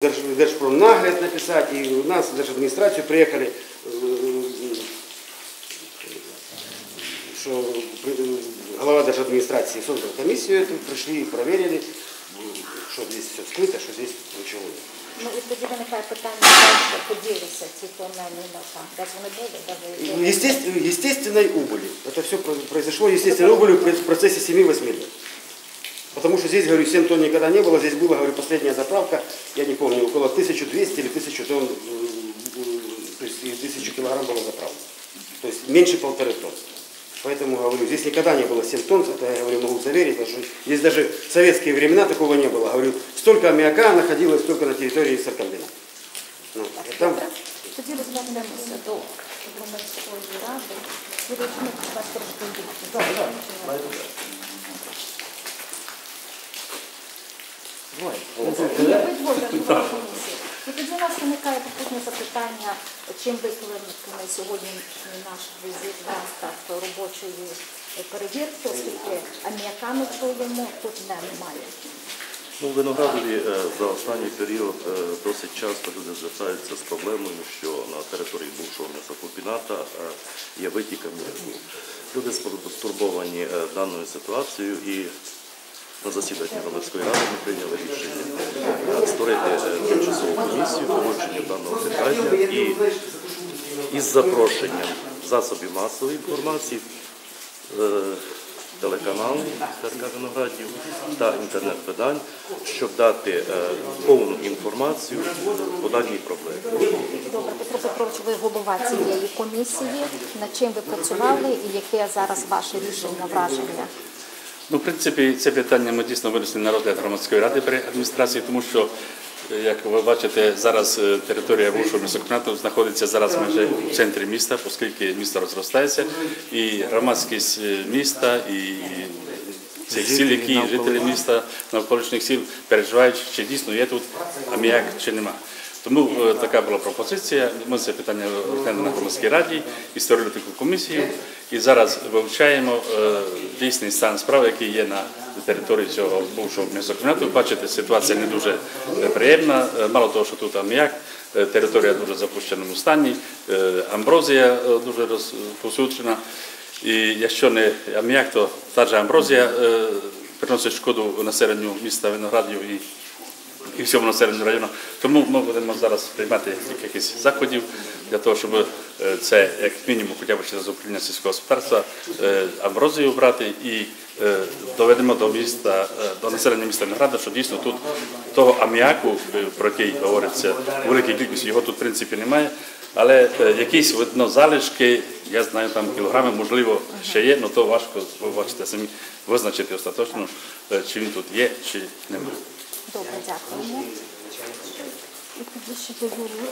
Держ- Держпромнагляд написать, и у нас в Держадминистрацию приехали, э, что э, глава Держадминистрации создал комиссию эту, пришли, проверили, э, что здесь все скрыто, что здесь ничего нет. Ну і тоді виникає питання, де поділися ці тональні нота, де ж вони були, де ви Естественно, естественной убыли. Это все произошло естественной убылью в процессе 7-8 лет. Потому что здесь, говорю, 7 тонн никогда не было. Здесь была, говорю, последняя заправка, я не помню, около 1200 или 1000 тонн, э, э, то есть и 1000 килограмм было заправлено. То есть меньше полторы тонн. Поэтому, говорю, здесь никогда не было 7 тонн, это я говорю, могу заверить, потому что здесь даже в советские времена такого не было. Говорю, столько аммиака находилось только на территории саркомбината. Ну, и там Тоді розглянемося тоді у нас виникає попутне запитання, чим викликаний сьогоднішній наш візит так, робочої перевірки, оскільки аміака ми чуємо, тут немає. Ну, в Виноградові е, за останній період е, досить часто люди звертаються з проблемою, що на території бувшого м'ясокомбіната е, є витік аміаку. Люди стурбовані е, даною ситуацією і на засіданні громадської ради ми прийняли рішення створити е, тимчасову комісію по вивченню даного питання і із запрошенням засобів масової інформації, е, телеканалів Виноградів та інтернет-видань, щоб дати е, повну інформацію по даній проблемі. Добре, Петро Петрович, ви голова цієї комісії. Над чим ви працювали і яке зараз ваше рішення, враження? Ну, в принципі, це питання ми дійсно винесли на розгляд громадської ради при адміністрації, тому що, е, як ви бачите, зараз е, територія бувшого місокомбінату знаходиться зараз майже в центрі міста, оскільки місто розростається, і громадськість е, міста, і цих сіл, які жителі міста навколишніх сіл переживають, чи дійсно є тут аміак, чи нема. Тому е, така була пропозиція. Ми це питання розглянули на громадській раді і створили таку комісію. І зараз вивчаємо е, дійсний стан справ, який є на території цього бувшого м'ясокомбінату. Бачите, ситуація не дуже е, приємна. Мало того, що тут аміак, територія дуже в запущеному стані, амброзія дуже розповсюджена. І якщо не аміак, то та ж амброзія приносить шкоду населенню міста Виноградів і і всьому населенню району. Тому ми будемо зараз приймати якихось заходів для того, щоб е, це як мінімум, хоча б через управління сільського господарства, е, амброзію брати і е, доведемо до міста, до населення міста Винограда, що дійсно тут того аміаку, про який говориться у великій кількості, його тут в принципі немає. Але якісь видно залишки, я знаю, там кілограми, можливо, ще є, але то важко, ви бачите самі визначити остаточно, чи він тут є, чи немає. Добре, дякуємо. І тоді ще до Юрію.